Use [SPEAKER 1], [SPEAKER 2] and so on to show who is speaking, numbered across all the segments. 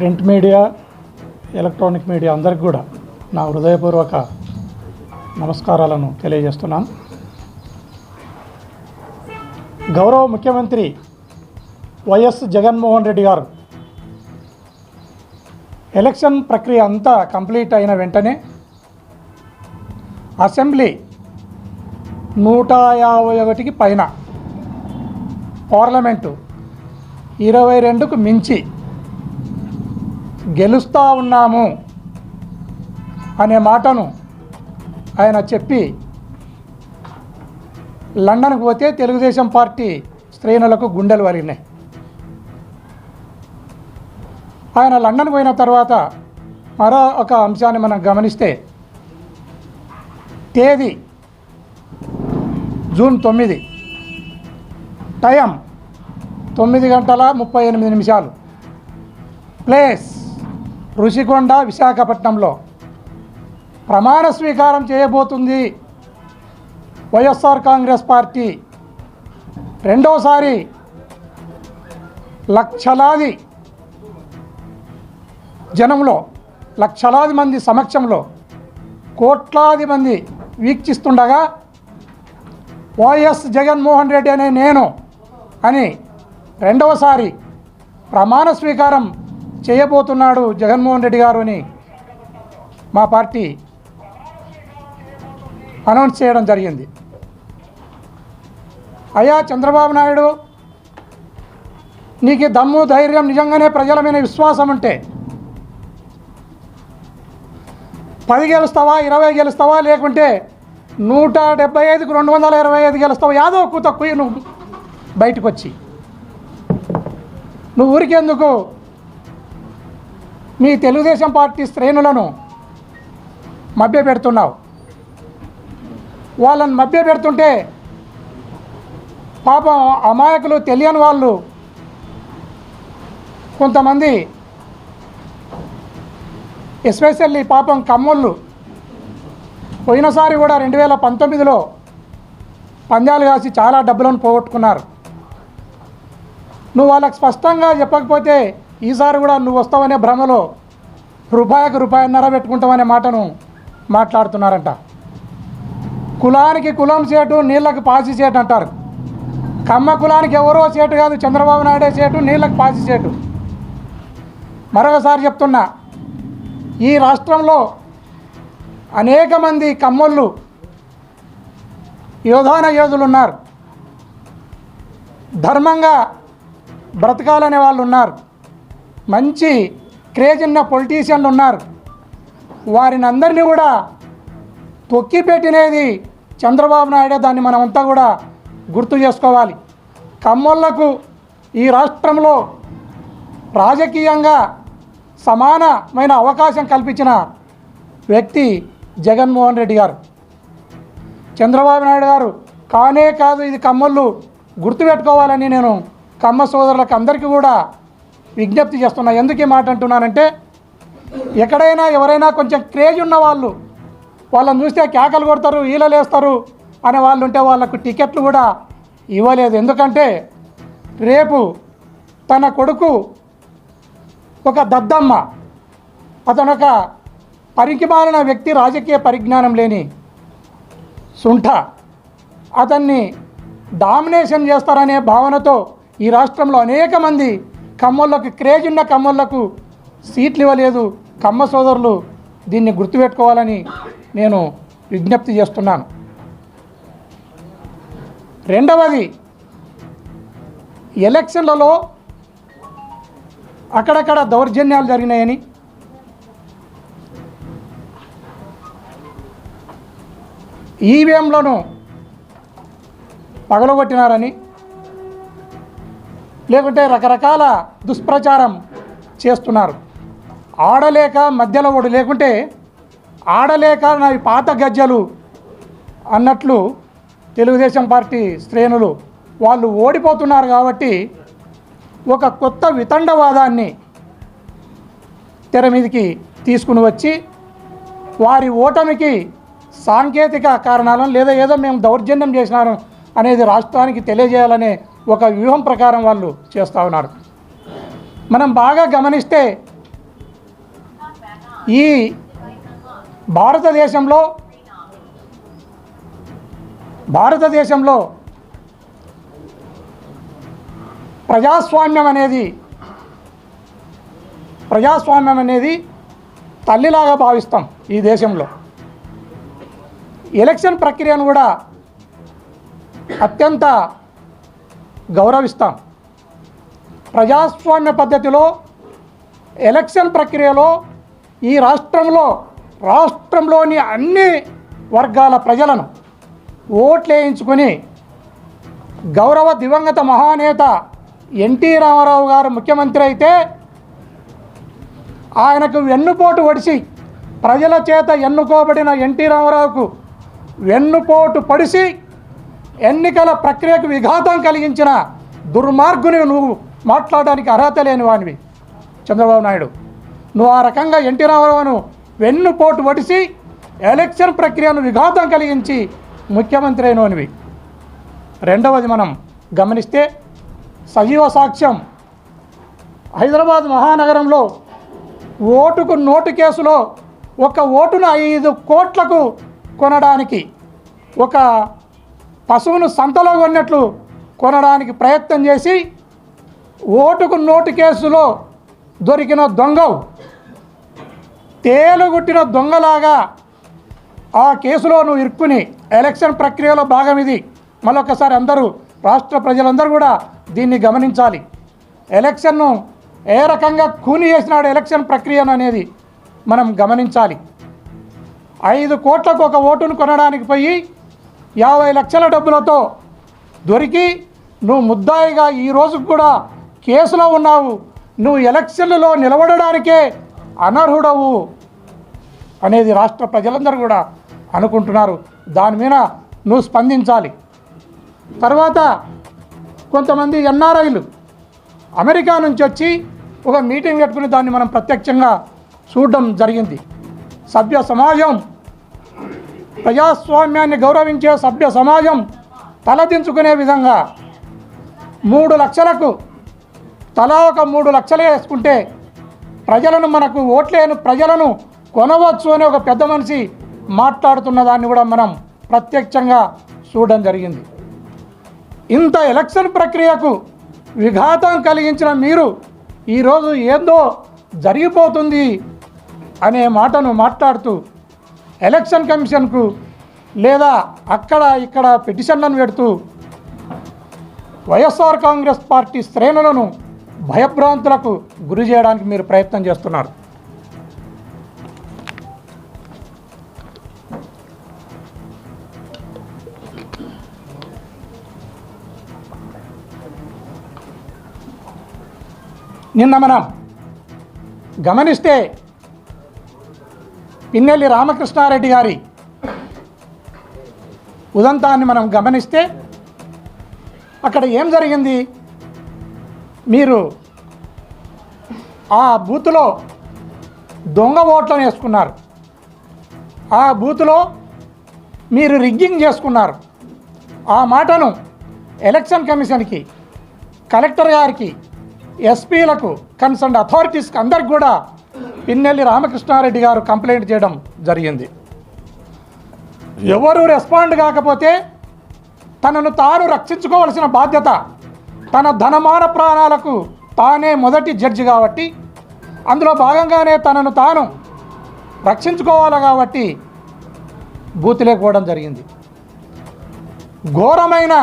[SPEAKER 1] Print media electronic media అందరికి కూడా నా హృదయపూర్వక నమస్కారాలను తెలియజేస్తున్నాను. గౌరవ ముఖ్యమంత్రి వైఎస్ జగన్మోహన్ రెడ్డి గారు ఎలక్షన్ ప్రక్రియ అంతా కంప్లీట్ అయిన వెంటనే అసెంబ్లీ నూట యాభై ఒకటికి పైన పార్లమెంటు ఇరవై రెండుకు మించి గెలుస్తూ ఉన్నాము అనే మాటను ఆయన చెప్పి లండన్కు పోతే తెలుగుదేశం పార్టీ శ్రేణులకు గుండెలు వరిగినాయి ఆయన లండన్ పోయిన తర్వాత మరో ఒక అంశాన్ని మనం గమనిస్తే తేదీ జూన్ తొమ్మిది. టైం తొమ్మిది గంటల ముప్పై ఎనిమిది నిమిషాలు. ప్లేస్ రుషికొండ విశాఖపట్నంలో ప్రమాణ స్వీకారం చేయబోతుంది వైఎస్ఆర్ కాంగ్రెస్ పార్టీ. రెండోసారి లక్షలాది జనంలో లక్షలాది మంది సమక్షంలో కోట్లాది మంది వీక్షిస్తుండగా వైఎస్ జగన్మోహన్ రెడ్డి అనే నేను అని రెండవసారి ప్రమాణ స్వీకారం చేయబోతున్నాడు జగన్మోహన్ రెడ్డి గారు అని మా పార్టీ అనౌన్స్ చేయడం జరిగింది. అయ్యా చంద్రబాబు నాయుడు నీకు దమ్ము ధైర్యం నిజంగానే ప్రజల మీద విశ్వాసం ఉంటే పది గెలుస్తావా ఇరవై గెలుస్తావా లేకుంటే నూట డెబ్బై ఐదుకు రెండు వందల ఇరవై ఐదు గెలుస్తావా యాదో ఒక్క తక్కువ నువ్వు బయటకు వచ్చి నువ్వు ఊరికెందుకు మీ తెలుగుదేశం పార్టీ శ్రేణులను మభ్య పెడుతున్నావు వాళ్ళని మభ్య పెడుతుంటే పాపం అమాయకులు తెలియని వాళ్ళు కొంతమంది ఎస్పెషల్లీ పాపం కమ్మోళ్ళు పోయినసారి కూడా రెండు వేల పంతొమ్మిదిలో పందాలు కాసి చాలా డబ్బులను పోగొట్టుకున్నారు. నువ్వు వాళ్ళకి స్పష్టంగా చెప్పకపోతే ఈసారి కూడా నువ్వు వస్తావనే భ్రమలో రూపాయికి రూపాయిన్నర పెట్టుకుంటామనే మాటను మాట్లాడుతున్నారంట. కులానికి కులం సేటు నీళ్ళకి పాసి సేటు అంటారు. కమ్మ కులానికి ఎవరో సేటు కాదు చంద్రబాబు నాయుడే సేటు నీళ్ళకి పాసి సేటు మరొకసారి చెప్తున్నా ఈ రాష్ట్రంలో అనేక మంది కమ్మోళ్ళు యోధాన యోధులు ఉన్నారు. ధర్మంగా బ్రతకాలనే వాళ్ళు ఉన్నారు. మంచి క్రేజ్ ఉన్న పొలిటీషియన్లు ఉన్నారు. వారిని అందరినీ కూడా తొక్కిపెట్టినది చంద్రబాబు నాయుడే. దాన్ని మనమంతా కూడా గుర్తు చేసుకోవాలి. కమ్మోళ్ళకు ఈ రాష్ట్రంలో రాజకీయంగా సమానమైన అవకాశం కల్పించిన వ్యక్తి జగన్మోహన్ రెడ్డి గారు. చంద్రబాబు నాయుడు గారు కానే కాదు ఇది కమ్మళ్ళు గుర్తుపెట్టుకోవాలని నేను కమ్మ సోదరులకు అందరికీ కూడా విజ్ఞప్తి చేస్తున్నా. ఎందుకు ఈ మాట అంటున్నానంటే ఎక్కడైనా ఎవరైనా కొంచెం క్రేజ్ ఉన్న వాళ్ళు వాళ్ళని చూస్తే కేకలు కొడతారు ఈలలేస్తారు అనే వాళ్ళు ఉంటే వాళ్ళకు టికెట్లు కూడా ఇవ్వలేదు. ఎందుకంటే రేపు తన కొడుకు ఒక దద్దమ్మ అతను ఒక పరికిమాలిన వ్యక్తి రాజకీయ పరిజ్ఞానం లేని సుంఠ. అతన్ని డామినేషన్ చేస్తారనే భావనతో ఈ రాష్ట్రంలో అనేక మంది కమ్మోళ్ళకు క్రేజ్ ఉన్న కమ్మోళ్ళకు సీట్లు ఇవ్వలేదు. కమ్మ సోదరులు దీన్ని గుర్తుపెట్టుకోవాలని నేను విజ్ఞప్తి చేస్తున్నాను. రెండవది ఎలక్షన్లలో అక్కడక్కడ దౌర్జన్యాలు జరిగినాయని ఈవీఎంలను పగలగొట్టినారని లేకుంటే రకరకాల దుష్ప్రచారం చేస్తున్నారు. ఆడలేక మధ్యలో ఓడు లేకుంటే ఆడలేక నా పాత గజ్జలు అన్నట్లు తెలుగుదేశం పార్టీ శ్రేణులు వాళ్ళు ఓడిపోతున్నారు కాబట్టి ఒక కొత్త వితండవాదాన్ని తెర మీదకి తీసుకుని వచ్చి వారి ఓటమికి సాంకేతిక కారణాలను లేదా ఏదో మేము దౌర్జన్యం చేసినారు అనేది రాష్ట్రానికి తెలియజేయాలనే ఒక వ్యూహం ప్రకారం వాళ్ళు చేస్తూ ఉన్నారు. మనం బాగా గమనిస్తే ఈ భారతదేశంలో భారతదేశంలో ప్రజాస్వామ్యం అనేది ప్రజాస్వామ్యం అనేది తల్లిలాగా భావిస్తాం ఈ దేశంలో. ఎలక్షన్ ప్రక్రియను కూడా అత్యంత గౌరవిస్తాం. ప్రజాస్వామ్య పద్ధతిలో ఎలక్షన్ ప్రక్రియలో ఈ రాష్ట్రంలో రాష్ట్రంలోని అన్ని వర్గాల ప్రజలను ఓట్లు వేయించుకొని గౌరవ దివంగత మహానేత ఎన్టీ రామారావు గారు ముఖ్యమంత్రి అయితే ఆయనకు వెన్నుపోటు ఒడిసి ప్రజల చేత ఎన్నుకోబడిన ఎన్టీ రామారావుకు వెన్నుపోటు పడిసి ఎన్నికల ప్రక్రియకు విఘాతం కలిగించిన దుర్మార్గుని నువ్వు మాట్లాడడానికి అర్హత లేని వానివి చంద్రబాబు నాయుడు నువ్వు ఆ రకంగా ఎన్టీ రామారావును వెన్నుపోటు వడిసి ఎలక్షన్ ప్రక్రియను విఘాతం కలిగించి ముఖ్యమంత్రి అయినవి రెండవది మనం గమనిస్తే సజీవ సాక్ష్యం. హైదరాబాద్ మహానగరంలో ఓటుకు నోటు కేసులో ఒక ఓటును ఐదు కోట్లకు కొనడానికి ఒక పశువును సంతలో కొన్నట్లు కొనడానికి ప్రయత్నం చేసి ఓటుకు నోటు కేసులో దొరికిన దొంగవు తేలుగుట్టిన దొంగలాగా ఆ కేసులో నువ్వు ఇరుక్కుని ఎలక్షన్ ప్రక్రియలో భాగం ఇది. మళ్ళొకసారి అందరూ రాష్ట్ర ప్రజలందరూ కూడా దీన్ని గమనించాలి. ఎలక్షన్ను ఏ రకంగా కూని చేసినాడు ఎలక్షన్ ప్రక్రియను అనేది మనం గమనించాలి. ఐదు కోట్లకు ఒక ఓటును కొనడానికి పోయి యాభై లక్షల డబ్బులతో దొరికి నువ్వు ముద్దాయిగా ఈ రోజుకు కూడా కేసులో ఉన్నావు. నువ్వు ఎలక్షన్లలో నిలబడడానికే అనర్హుడవు అనేది రాష్ట్ర ప్రజలందరూ కూడా అనుకుంటున్నారు. దాని మీద నువ్వు స్పందించాలి. తర్వాత కొంతమంది ఎన్ఆర్ఐలు అమెరికా నుంచి వచ్చి ఒక మీటింగ్ పెట్టుకుని దాన్ని మనం ప్రత్యక్షంగా చూడడం జరిగింది. సభ్య సమాజం ప్రజాస్వామ్యాన్ని గౌరవించే సభ్య సమాజం తలదించుకునే విధంగా మూడు లక్షలకు తలా ఒక మూడు లక్షలే వేసుకుంటే ప్రజలను మనకు ఓట్లేను ప్రజలను కొనవచ్చు అని ఒక పెద్ద మనిషి మాట్లాడుతున్న దాన్ని కూడా మనం ప్రత్యక్షంగా చూడడం జరిగింది. ఇంత ఎలక్షన్ ప్రక్రియకు విఘాతం కలిగించిన మీరు ఈరోజు ఏందో జరిగిపోతుంది అనే మాటను మాట్లాడుతూ ఎలక్షన్ కమిషన్కు లేదా అక్కడ ఇక్కడ పిటిషన్లను పెడుతూ వైఎస్ఆర్ కాంగ్రెస్ పార్టీ శ్రేణులను భయభ్రాంతులకు గురి చేయడానికి మీరు ప్రయత్నం చేస్తున్నారు. నిన్న మనం గమనిస్తే పిన్నెల్లి రామకృష్ణారెడ్డి గారి ఉదంతాన్ని మనం గమనిస్తే అక్కడ ఏం జరిగింది? మీరు ఆ బూత్లో దొంగ ఓట్లను వేసుకున్నారు. ఆ బూత్లో మీరు రిగ్గింగ్ చేసుకున్నారు. ఆ మాటను ఎలక్షన్ కమిషన్కి కలెక్టర్ గారికి ఎస్పీలకు కన్సర్న్ అథారిటీస్కి అందరికి కూడా పిన్నెల్లి రామకృష్ణారెడ్డి గారు కంప్లైంట్ చేయడం జరిగింది. ఎవరు రెస్పాండ్ కాకపోతే తనను తాను రక్షించుకోవాల్సిన బాధ్యత తన ధనమాన ప్రాణాలకు తానే మొదటి జడ్జి కాబట్టి అందులో భాగంగానే తనను తాను రక్షించుకోవాలి కాబట్టి బూత్ లేకపోవడం జరిగింది. ఘోరమైన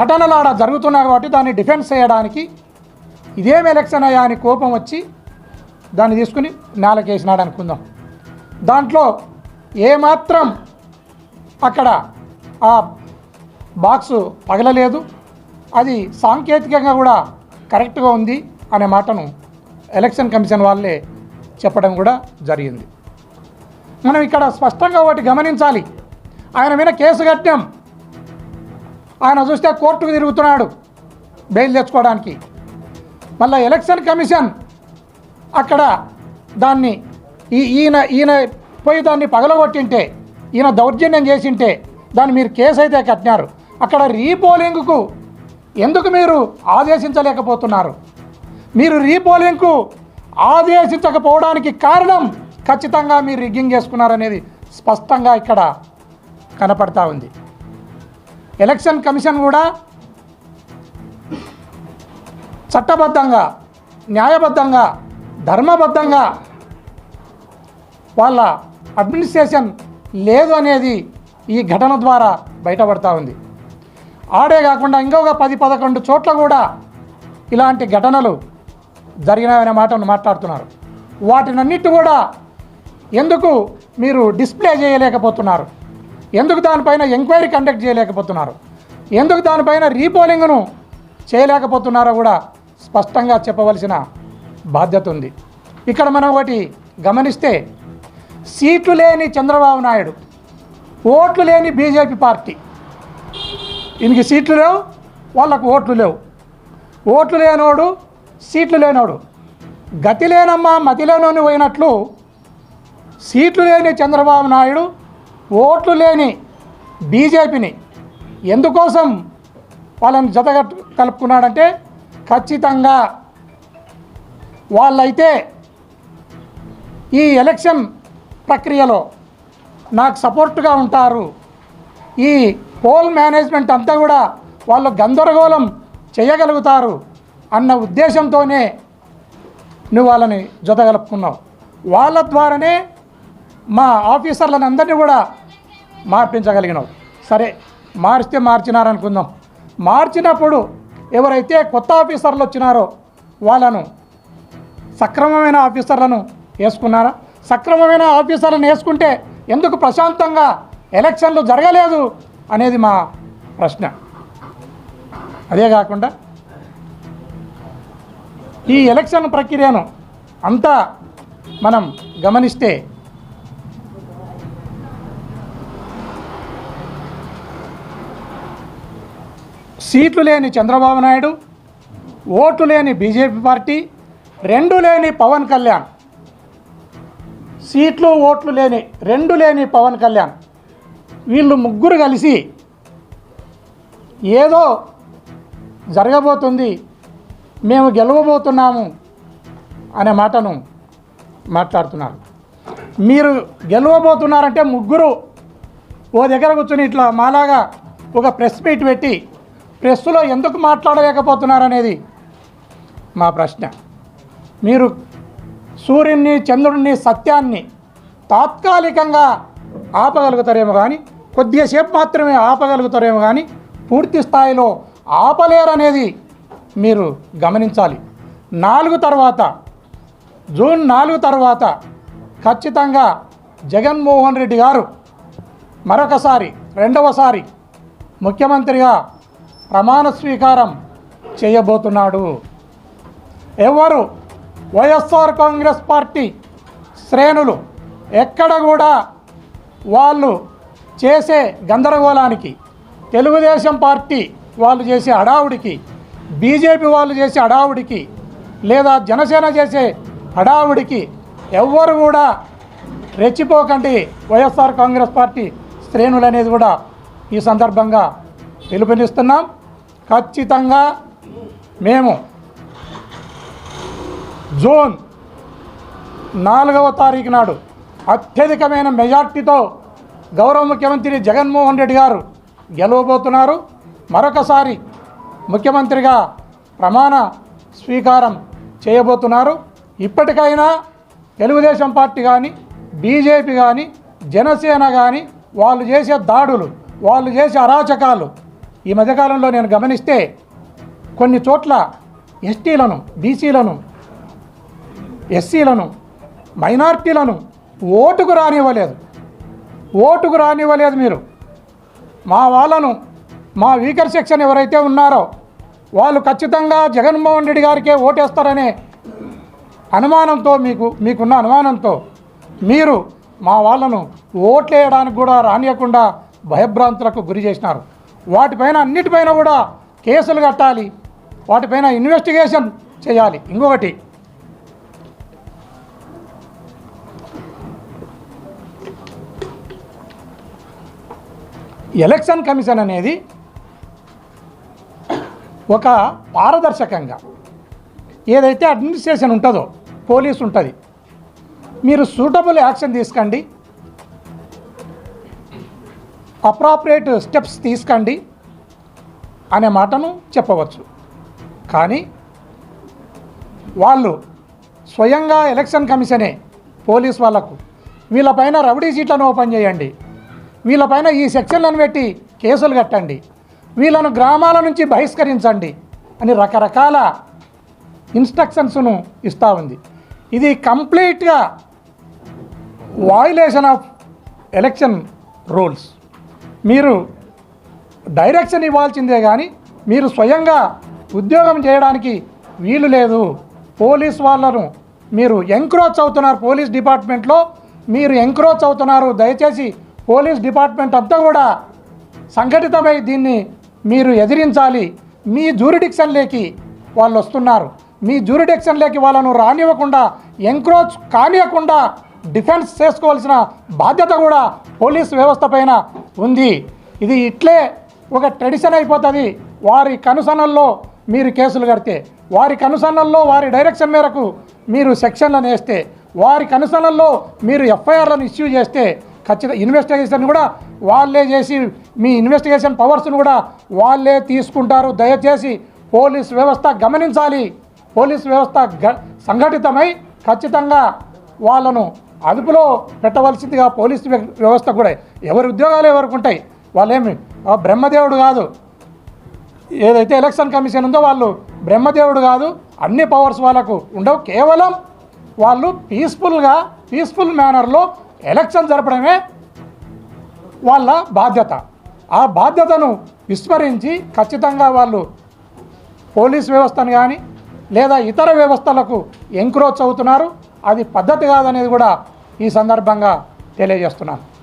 [SPEAKER 1] ఘటనలు ఆడ జరుగుతున్నాయి కాబట్టి దాన్ని డిఫెన్స్ చేయడానికి ఇదేం ఎలక్షన్ అయ్యా అని కోపం వచ్చి దాన్ని తీసుకుని నేలకేసినాడు అనుకుందాం. దాంట్లో ఏమాత్రం అక్కడ ఆ బాక్సు పగలలేదు. అది సాంకేతికంగా కూడా కరెక్ట్గా ఉంది అనే మాటను ఎలక్షన్ కమిషన్ వాళ్ళే చెప్పడం కూడా జరిగింది. మనం ఇక్కడ స్పష్టంగా ఒకటి గమనించాలి. ఆయన మీద కేసు కట్టాం. ఆయన చూస్తే కోర్టుకు తిరుగుతున్నాడు. బెయిల్ తెచ్చుకోవడానికి. మళ్ళీ ఎలక్షన్ కమిషన్ అక్కడ దాన్ని ఈ ఈయన ఈయన పోయి దాన్ని పగలగొట్టింటే ఈయన దౌర్జన్యం చేసింటే దాన్ని మీరు కేసు అయితే కట్టినారు. అక్కడ రీపోలింగ్కు ఎందుకు మీరు ఆదేశించలేకపోతున్నారు? మీరు రీపోలింగ్కు ఆదేశించకపోవడానికి కారణం ఖచ్చితంగా మీరు రిగ్గింగ్ చేసుకున్నారనేది స్పష్టంగా ఇక్కడ కనపడతా ఉంది. ఎలక్షన్ కమిషన్ కూడా చట్టబద్ధంగా న్యాయబద్ధంగా ధర్మబద్ధంగా వాళ్ళ అడ్మినిస్ట్రేషన్ లేదు అనేది ఈ ఘటన ద్వారా బయటపడతా ఉంది. ఆడే కాకుండా ఇంకొక పది పదకొండు చోట్ల కూడా ఇలాంటి ఘటనలు జరిగినాయనే మాటను మాట్లాడుతున్నారు. వాటినన్నిటి కూడా ఎందుకు మీరు డిస్ప్లే చేయలేకపోతున్నారు? ఎందుకు దానిపైన ఎంక్వైరీ కండక్ట్ చేయలేకపోతున్నారు? ఎందుకు దానిపైన రీపోలింగ్ను చేయలేకపోతున్నారో కూడా స్పష్టంగా చెప్పవలసిన బాధ్యత ఉంది. ఇక్కడ మనం ఒకటి గమనిస్తే సీట్లు లేని చంద్రబాబు నాయుడు ఓట్లు లేని బీజేపీ పార్టీ. ఈయనకి సీట్లు లేవు వాళ్ళకు ఓట్లు లేవు. ఓట్లు లేనోడు సీట్లు లేనోడు. గతి లేనమ్మా మతి లేనోని పోయినట్లు సీట్లు లేని చంద్రబాబు నాయుడు ఓట్లు లేని బీజేపీని ఎందుకోసం వాళ్ళని జత కలుపుకున్నాడంటే ఖచ్చితంగా వాళ్ళైతే ఈ ఎలక్షన్ ప్రక్రియలో నాకు సపోర్ట్గా ఉంటారు. ఈ పోల్ మేనేజ్మెంట్ అంతా కూడా వాళ్ళు గందరగోళం చేయగలుగుతారు అన్న ఉద్దేశంతోనే నువ్వు వాళ్ళని జతగలుపుకున్నావు వాళ్ళ ద్వారానే మా ఆఫీసర్లను అందరినీ కూడా మార్పించగలిగినావు. సరే మార్చితే మార్చినారనుకుందాం. మార్చినప్పుడు ఎవరైతే కొత్త ఆఫీసర్లు వచ్చినారో వాళ్ళను సక్రమమైన ఆఫీసర్లను వేసుకున్నారా? సక్రమమైన ఆఫీసర్లను వేసుకుంటే ఎందుకు ప్రశాంతంగా ఎలక్షన్లు జరగలేదు అనేది మా ప్రశ్న. అదే కాకుండా ఈ ఎలక్షన్ ప్రక్రియను అంతా మనం గమనిస్తే సీట్లు లేని చంద్రబాబు నాయుడు ఓట్లు లేని బీజేపీ పార్టీ రెండు లేని పవన్ కళ్యాణ్. సీట్లు ఓట్లు లేని రెండు లేని పవన్ కళ్యాణ్. వీళ్ళు ముగ్గురు కలిసి ఏదో జరగబోతుంది మేము గెలవబోతున్నాము అనే మాటను మాట్లాడుతున్నారు. మీరు గెలవబోతున్నారంటే ముగ్గురు ఓ దగ్గర కూర్చొని ఇట్లా మాలాగా ఒక ప్రెస్ మీట్ పెట్టి ప్రెస్లో ఎందుకు మాట్లాడలేకపోతున్నారనేది మా ప్రశ్న. మీరు సూర్యుడిని చంద్రుడిని సత్యాన్ని తాత్కాలికంగా ఆపగలుగుతారేమో కానీ కొద్దిసేపు మాత్రమే ఆపగలుగుతారేమో కానీ పూర్తి స్థాయిలో ఆపలేరనేది మీరు గమనించాలి. నాలుగు తర్వాత జూన్ నాలుగు తర్వాత ఖచ్చితంగా జగన్మోహన్ రెడ్డి గారు మరొకసారి రెండవసారి ముఖ్యమంత్రిగా ప్రమాణ స్వీకారం చేయబోతున్నాడు. ఎవరు? వైఎస్ఆర్ కాంగ్రెస్ పార్టీ శ్రేణులు ఎక్కడ కూడా వాళ్ళు చేసే గందరగోళానికి తెలుగుదేశం పార్టీ వాళ్ళు చేసే హడావుడికి బీజేపీ వాళ్ళు చేసే హడావుడికి లేదా జనసేన చేసే హడావుడికి ఎవ్వరు కూడా రెచ్చిపోకండి వైఎస్ఆర్ కాంగ్రెస్ పార్టీ శ్రేణులు అనేది కూడా ఈ సందర్భంగా పిలుపునిస్తున్నాం. ఖచ్చితంగా మేము జూన్ నాలుగవ తారీఖు నాడు అత్యధికమైన మెజార్టీతో గౌరవ ముఖ్యమంత్రి జగన్మోహన్ రెడ్డి గారు గెలవబోతున్నారు. మరొకసారి ముఖ్యమంత్రిగా ప్రమాణ స్వీకారం చేయబోతున్నారు. ఇప్పటికైనా తెలుగుదేశం పార్టీ కానీ బీజేపీ కానీ జనసేన కానీ వాళ్ళు చేసే దాడులు వాళ్ళు చేసే అరాచకాలు ఈ మధ్యకాలంలో నేను గమనిస్తే కొన్ని చోట్ల ఎస్టీలను బీసీలను ఎస్సీలను మైనార్టీలను ఓటుకు రానివ్వలేదు. ఓటుకు రానివ్వలేదు మీరు. మా వాళ్ళను మా వీకర్ సెక్షన్ ఎవరైతే ఉన్నారో వాళ్ళు ఖచ్చితంగా జగన్మోహన్ రెడ్డి గారికే ఓటేస్తారనే అనుమానంతో మీకు మీకున్న అనుమానంతో మీరు మా వాళ్ళను ఓట్లేయడానికి కూడా రానియకుండా భయభ్రాంతులకు గురి చేసినారు. వాటిపైన అన్నిటిపైన కూడా కేసులు కట్టాలి. వాటిపైన ఇన్వెస్టిగేషన్ చేయాలి. ఇంకొకటి. ఎలక్షన్ కమిషన్ అనేది ఒక పారదర్శకంగా ఏదైతే అడ్మినిస్ట్రేషన్ ఉంటుందో పోలీస్ ఉంటుంది మీరు సూటబుల్ యాక్షన్ తీసుకోండి. అప్రాప్రియేట్ స్టెప్స్ తీసుకోండి అనే మాటను చెప్పవచ్చు. కానీ వాళ్ళు స్వయంగా ఎలక్షన్ కమిషనే పోలీస్ వాళ్ళకు వీళ్ళపైన రౌడీ సీట్లను ఓపెన్ చేయండి. వీళ్ళపైన ఈ సెక్షన్లను పెట్టి కేసులు కట్టండి. వీళ్ళను గ్రామాల నుంచి బహిష్కరించండి అని రకరకాల ఇన్స్ట్రక్షన్స్ను ఇస్తూ ఉంది. ఇది కంప్లీట్గా వాయులేషన్ ఆఫ్ ఎలక్షన్ రూల్స్. మీరు డైరెక్షన్ ఇవ్వాల్సిందే కానీ మీరు స్వయంగా ఉద్యోగం చేయడానికి వీలు లేదు. పోలీస్ వాళ్ళను మీరు ఎంక్రోచ్ అవుతున్నారు పోలీస్ డిపార్ట్మెంట్లో మీరు ఎంక్రోచ్ అవుతున్నారు. దయచేసి పోలీస్ డిపార్ట్మెంట్ అంతా కూడా సంఘటితమై దీన్ని మీరు ఎదిరించాలి. మీ జూరిడిక్షన్లోకి వాళ్ళు వస్తున్నారు మీ జూరిడిక్షన్లోకి వాళ్ళను రానివ్వకుండా ఎంక్రోచ్ కానివ్వకుండా డిఫెన్స్ చేసుకోవాల్సిన బాధ్యత కూడా పోలీస్ వ్యవస్థ పైన ఉంది. ఇది ఇట్లే ఒక ట్రెడిషన్ అయిపోతుంది. వారి కనుసనల్లో మీరు కేసులు కడితే వారి కనుసనల్లో వారి డైరెక్షన్ మేరకు మీరు సెక్షన్లను వేస్తే వారి కనుసనల్లో మీరు ఎఫ్ఐఆర్లను ఇష్యూ చేస్తే ఖచ్చితంగా ఇన్వెస్టిగేషన్ కూడా వాళ్ళే చేసి మీ ఇన్వెస్టిగేషన్ పవర్స్ను కూడా వాళ్ళే తీసుకుంటారు. దయచేసి పోలీస్ వ్యవస్థ గమనించాలి. పోలీస్ వ్యవస్థ గ సంఘటితమై ఖచ్చితంగా వాళ్ళను అదుపులో పెట్టవలసిందిగా పోలీస్ వ్య- వ్యవస్థ కూడా ఎవరి ఉద్యోగాలు ఎవరికి ఉంటాయి వాళ్ళేమి? ఆ బ్రహ్మదేవుడు కాదు. ఏదైతే ఎలక్షన్ కమిషన్ ఉందో వాళ్ళు బ్రహ్మదేవుడు కాదు అన్ని పవర్స్ వాళ్ళకు ఉండవు. కేవలం వాళ్ళు పీస్ఫుల్గా పీస్ఫుల్ మేనర్లో ఎలక్షన్ జరపడమే వాళ్ళ బాధ్యత. ఆ బాధ్యతను విస్మరించి ఖచ్చితంగా వాళ్ళు పోలీస్ వ్యవస్థను కానీ లేదా ఇతర వ్యవస్థలకు ఎంక్రోచ్ అవుతున్నారు. అది పద్ధతి కాదనేది కూడా ఈ సందర్భంగా తెలియజేస్తున్నాను.